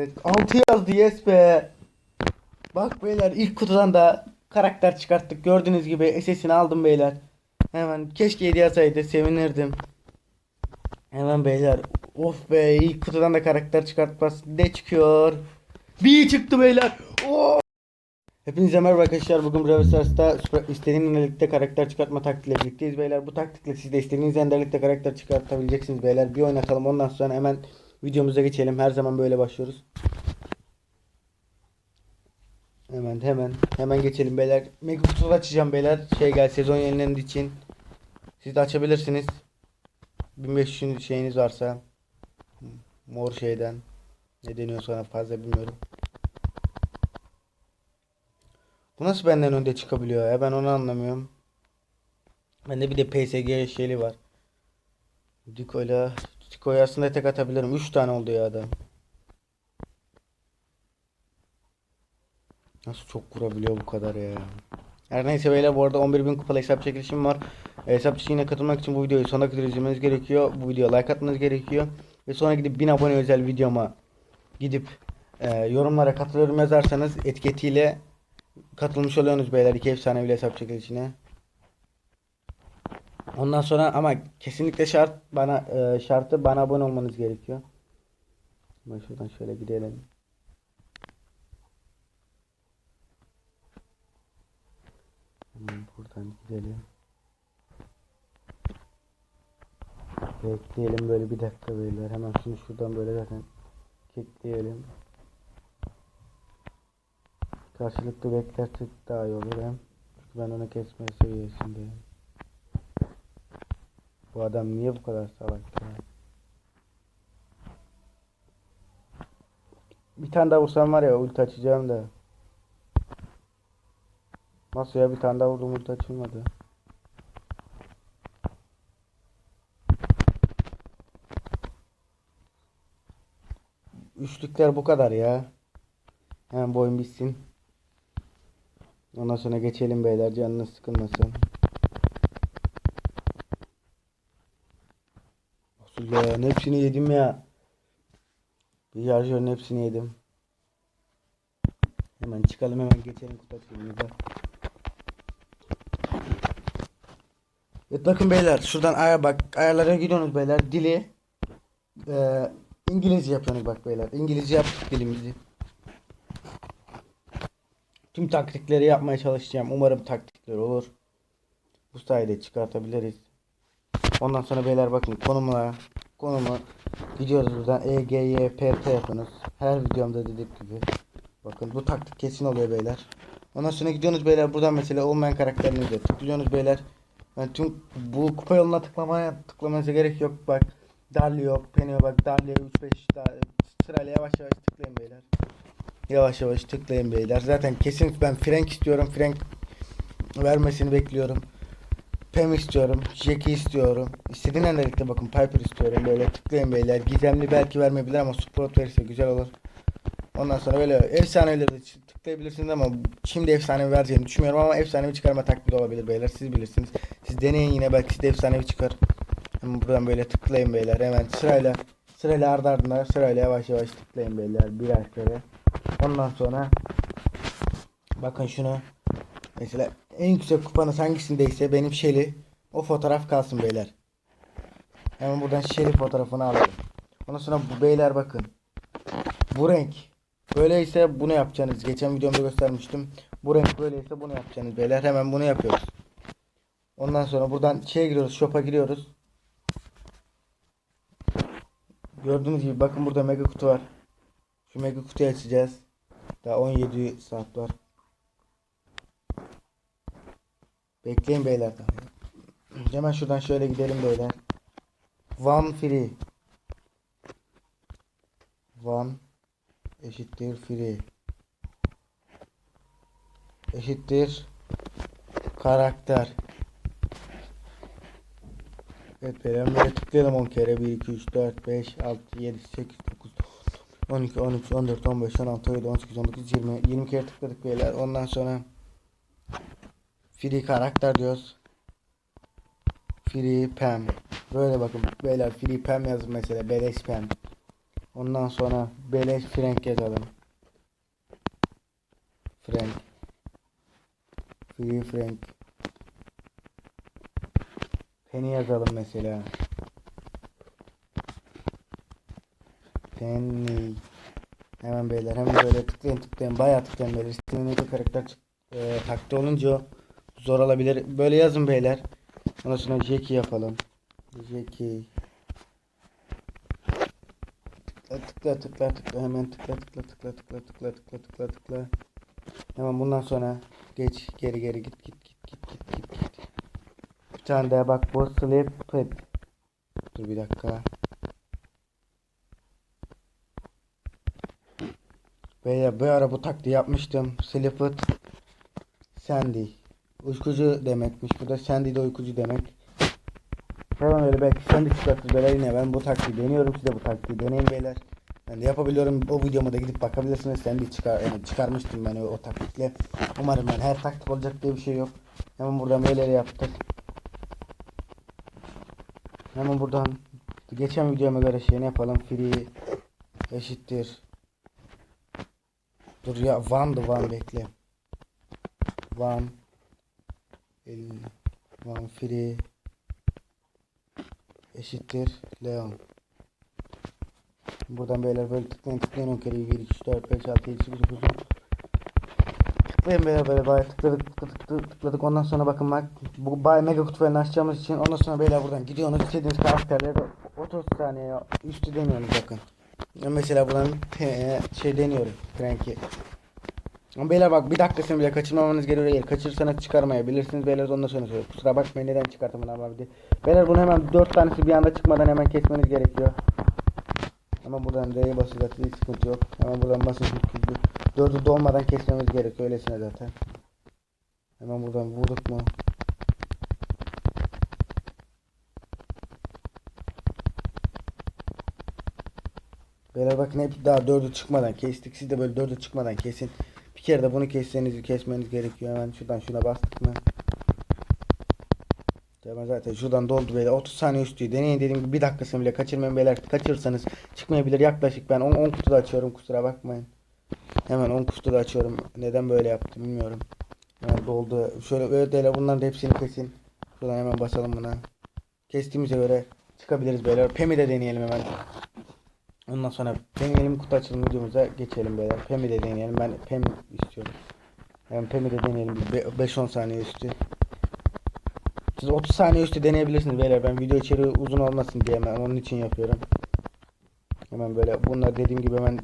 Evet, 6 yazdı yes be. Bak beyler ilk kutudan da karakter çıkarttık. Gördüğünüz gibi SS'ini aldım beyler. Hemen keşke 7 yazsaydı sevinirdim. Hemen beyler. Of be ilk kutudan da karakter çıkartmaz. Ne çıkıyor? Bir çıktı beyler. Oo! Hepinize merhaba arkadaşlar. Bugün Brawl Stars'ta istediğim enderlikte karakter çıkartma taktiğiyle birlikteyiz beyler. Bu taktikle siz de istediğiniz enderlikte karakter çıkartabileceksiniz beyler. Bir oynatalım ondan sonra hemen videomuza geçelim. Her zaman böyle başlıyoruz. Hemen hemen hemen geçelim beyler. Mega kutu açacağım beyler. Şey gel sezon yenilendiği için. Siz de açabilirsiniz. 1500 şeyiniz varsa. Mor şeyden. Ne deniyor sana fazla bilmiyorum. Bu nasıl benden önde çıkabiliyor ya? Ben onu anlamıyorum. Bende bir de PSG şeyli var. Diko'yla Diko'yu aslında tek atabilirim. 3 tane oldu ya adam. Nasıl çok vurabiliyor bu kadar ya. Her neyse beyler bu arada 11.000 kupalı hesap çekilişim var. E, hesap çekilişine katılmak için bu videoyu sonuna kadar izlemeniz gerekiyor. Bu videoya like atmanız gerekiyor. Ve sonra gidip 1000 abone özel videoma gidip e, yorumlara katılıyorum yazarsanız etiketiyle katılmış oluyorsunuz beyler iki efsanevi hesap çekilişine. Ondan sonra ama kesinlikle şart bana e, şartı bana abone olmanız gerekiyor. Ben şuradan şöyle gidelim. Buradan gidelim. Bekleyelim böyle bir dakika beyler. Hemen şunu şuradan böyle zaten kilitleyelim. Karşılıklı beklersek daha iyi olur hem. Çünkü ben onu kesme seviyesindeyim. Bu adam niye bu kadar salak ya? Bir tane daha vursam var ya ulti açacağım da. Nasıl ya bir tane daha vurdum ulti açılmadı. Üçlükler bu kadar ya. Hemen bu oyun bitsin. Ondan sonra geçelim beyler canınız sıkılmasın. Ya hepsini yedim ya. Bir şarjörün hepsini yedim. Hemen çıkalım hemen geçelim kutu açılımıza. Evet bakın beyler şuradan aya bak ayarlara gidiyorsunuz beyler dili e, İngilizce yapıyorsunuz bak beyler İngilizce yaptık dilimizi. Tüm taktikleri yapmaya çalışacağım. Umarım taktikler olur. Bu sayede çıkartabiliriz. Ondan sonra beyler bakın konumla konumu gidiyoruz buradan E, G, Y, P, T yapınız. Her videomda dediğim gibi. Bakın bu taktik kesin oluyor beyler. Ondan sonra gidiyorsunuz beyler buradan mesela olmayan karakterinize tıklıyorsunuz beyler. Yani tüm bu kupa yoluna tıklamaya tıklamanıza gerek yok bak. Darli yok, Penny bak Darli 3 5 sırayla yavaş yavaş tıklayın beyler. Yavaş yavaş tıklayın beyler. Zaten kesin ben Frank istiyorum. Frank vermesini bekliyorum. Pam istiyorum. Jack'i istiyorum. İstediğin endelikte bakın Piper istiyorum. Böyle tıklayın beyler. Gizemli belki vermeyebilir ama Sprout verirse güzel olur. Ondan sonra böyle efsaneleri de tıklayabilirsiniz ama şimdi efsane vereceğini düşünmüyorum ama efsanevi çıkarma taktiği de olabilir beyler. Siz bilirsiniz. Siz deneyin yine belki size efsanevi çıkar. Hemen buradan böyle tıklayın beyler. Hemen sırayla sırayla ardı ardına sırayla yavaş yavaş tıklayın beyler birer kere. Ondan sonra bakın şunu mesela en yüksek kupanız hangisindeyse benim Shelly o fotoğraf kalsın beyler. Hemen buradan Shelly fotoğrafını alalım. Ondan sonra bu beyler bakın. Bu renk böyleyse bunu yapacaksınız. Geçen videomda göstermiştim. Bu renk böyleyse bunu yapacaksınız beyler. Hemen bunu yapıyoruz. Ondan sonra buradan şeye giriyoruz. Shop'a giriyoruz. Gördüğünüz gibi bakın burada mega kutu var. Şu mega kutuyu açacağız. Daha 17 saat var. Bekleyin beyler. Hemen şuradan şöyle gidelim beyler. One free. One eşittir free. Eşittir karakter. Evet beyler böyle tıklayalım 10 kere 1 2 3 4 5 6 7 8 9 12 13 14 15 16 17 18 19 20 20 kere tıkladık beyler. Ondan sonra free karakter diyoruz. Free Pam. Böyle bakın beyler Free Pam yazın mesela beleş Pam. Ondan sonra beleş Frank yazalım. Frank. Free Frank. Penny yazalım mesela. Penny. Hemen beyler hemen böyle tıklayın tıklayın bayağı tıklayın. İstediğiniz bir karakter e, takti olunca zor olabilir. Böyle yazın beyler. Ondan sonra Jackie yapalım. Jackie. Tıkla tıkla tıkla hemen tıkla tıkla tıkla tıkla tıkla tıkla tıkla tıkla. Hemen bundan sonra geç geri geri git git git git git git git. Bir tane daha bak bu Slippered. Dur bir dakika. Beyler bir ara bu taktiği yapmıştım. Slippered Sandy. Uykucu demekmiş. Bu da Sandy de uykucu demek. Hemen öyle belki Sandy çıkartır böyle yine ben bu taktiği deniyorum size bu taktiği deneyin beyler. Ben de yapabiliyorum. O videoma da gidip bakabilirsiniz. Sandy çıkar yani çıkarmıştım ben o, o taktikle. Umarım ben her taktik olacak diye bir şey yok. Hemen buradan böyleleri yaptık. Hemen buradan geçen videoma göre şeyini yapalım. Free eşittir. Dur ya Van'dı Van bekle. Van el Van free eşittir Leon. Buradan beyler böyle tıklayın tıklayın. 10 kere 1 2 3 4 5 6 7 8 9 10 Tıklayın beyler böyle bayağı. Tıkladık tıkladık tıkladık, ondan sonra bakın bak bu bay mega kutularını açacağımız için ondan sonra beyler buradan gidiyorsunuz. İstediğiniz karakterleri 30 saniye üstü deniyorsunuz bakın. Mesela buradan şey deniyorum. Frank'i. Ama beyler bak bir dakikasını bile kaçırmamanız gerekiyor. Eğer kaçırırsanız çıkarmayabilirsiniz. Beyler ondan sonra söylüyor. Kusura bakmayın neden çıkartamadım abi diye. Beyler bunu hemen 4 tanesi bir anda çıkmadan hemen kesmeniz gerekiyor. Ama buradan D'ye basacağız hiç sıkıntı yok. Hemen buradan basın 4'ü dolmadan kesmemiz gerekiyor öylesine zaten. Hemen buradan vurduk mu? Beyler bakın hep daha dördü çıkmadan kestik. Siz de böyle dördü çıkmadan kesin. Bir kere de bunu kesseniz kesmeniz gerekiyor. Hemen şuradan şuna bastık mı? Hemen zaten şuradan doldu böyle 30 saniye üstü. Deneyin dediğim gibi bir dakikasını bile kaçırmayın beyler. Kaçırırsanız çıkmayabilir yaklaşık. Ben 10, 10 kutuda açıyorum kusura bakmayın. Hemen 10 kutuda açıyorum. Neden böyle yaptım bilmiyorum. Hemen doldu. Şöyle böyle bunların hepsini kesin. Şuradan hemen basalım buna. Kestiğimize göre çıkabiliriz beyler. Pemi de deneyelim hemen. Ondan sonra deneyelim kutu açılım videomuza geçelim beyler. Pemi de deneyelim. Ben Pem istiyorum. Yani Pemi de deneyelim. 5-10 saniye üstü. Siz 30 saniye üstü deneyebilirsiniz beyler. Ben video içeriği uzun olmasın diye hemen onun için yapıyorum. Hemen böyle bunlar dediğim gibi hemen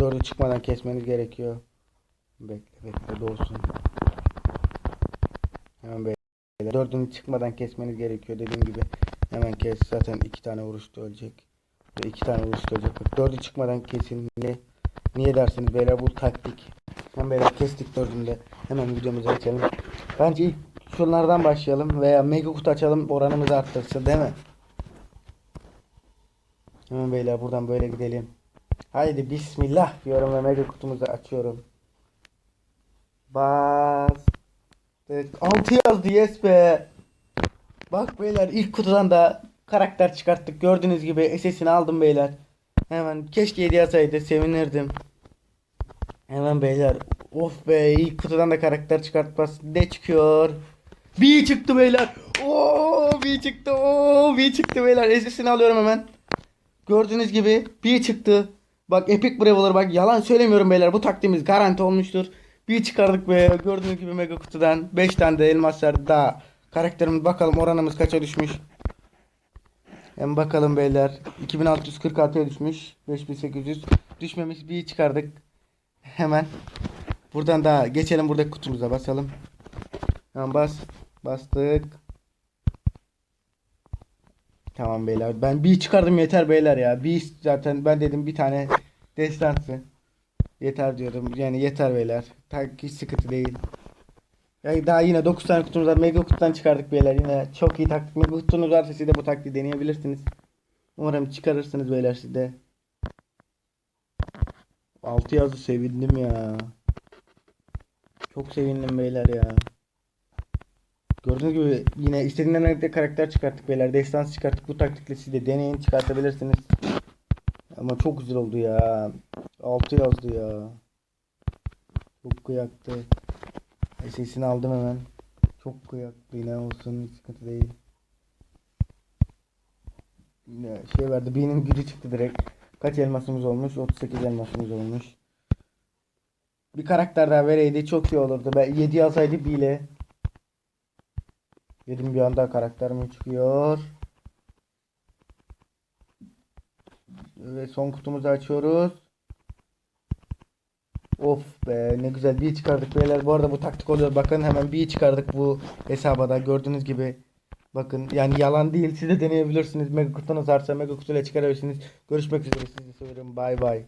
dördü çıkmadan kesmeniz gerekiyor. Bekle bekle doğsun. Hemen böyle dördünü çıkmadan kesmeniz gerekiyor dediğim gibi. Hemen kes zaten iki tane vuruşta ölecek. Ve iki tane. Bak, dördü çıkmadan kesin. Niye? Dersiniz beyler bu taktik. Hemen beyler kestik dördünde. Hemen videomuza geçelim. Bence ilk şunlardan başlayalım veya mega kutu açalım oranımızı arttırsın değil mi? Hemen beyler buradan böyle gidelim. Haydi bismillah diyorum ve mega kutumuzu açıyorum. Bas. 6 yazdı yes be. Bak beyler ilk kutudan da karakter çıkarttık. Gördüğünüz gibi SS'ini aldım beyler. Hemen keşke 7 yazsaydı sevinirdim. Hemen beyler. Of be ilk kutudan da karakter çıkartmaz. Ne çıkıyor? B çıktı beyler. Oo B çıktı. Oo B çıktı beyler. SS'ini alıyorum hemen. Gördüğünüz gibi B çıktı. Bak Epic Brawler bak yalan söylemiyorum beyler. Bu taktiğimiz garanti olmuştur. Bir çıkardık be. Gördüğünüz gibi mega kutudan 5 tane de elmas verdi daha. Karakterimiz bakalım oranımız kaça düşmüş. Hem bakalım beyler. 2646'ya düşmüş. 5800 düşmemiş. Bir çıkardık. Hemen. Buradan daha geçelim buradaki kutumuza basalım. Hemen bas. Bastık. Tamam beyler. Ben bir çıkardım yeter beyler ya. Bir zaten ben dedim bir tane destansı. Yeter diyorum. Yani yeter beyler. Tak hiç sıkıntı değil. Ya daha yine 9 tane kutumuz var. Mega kutudan çıkardık beyler. Yine çok iyi taktik. Mega kutunuz varsa siz de bu taktiği deneyebilirsiniz. Umarım çıkarırsınız beyler siz de. 6 yazdı sevindim ya. Çok sevindim beyler ya. Gördüğünüz gibi yine istediğinden de karakter çıkarttık beyler. Destans çıkarttık. Bu taktikle siz de deneyin çıkartabilirsiniz. Ama çok güzel oldu ya. 6 yazdı ya. Çok kıyaktı. Sesini aldım hemen. Çok kıyaktı yine olsun hiç sıkıntı değil. Yine şey verdi benim gücü çıktı direkt. Kaç elmasımız olmuş? 38 elmasımız olmuş. Bir karakter daha vereydi çok iyi olurdu. Ben 7 alsaydı bile. Dedim bir anda karakter mi çıkıyor? Ve son kutumuzu açıyoruz. Of be ne güzel bir çıkardık beyler. Bu arada bu taktik oluyor. Bakın hemen bir çıkardık bu hesaba da gördüğünüz gibi. Bakın yani yalan değil. Siz de deneyebilirsiniz. Mega kutunuz varsa mega kutuyla çıkarabilirsiniz. Görüşmek üzere. Sizi seviyorum. Bay bay.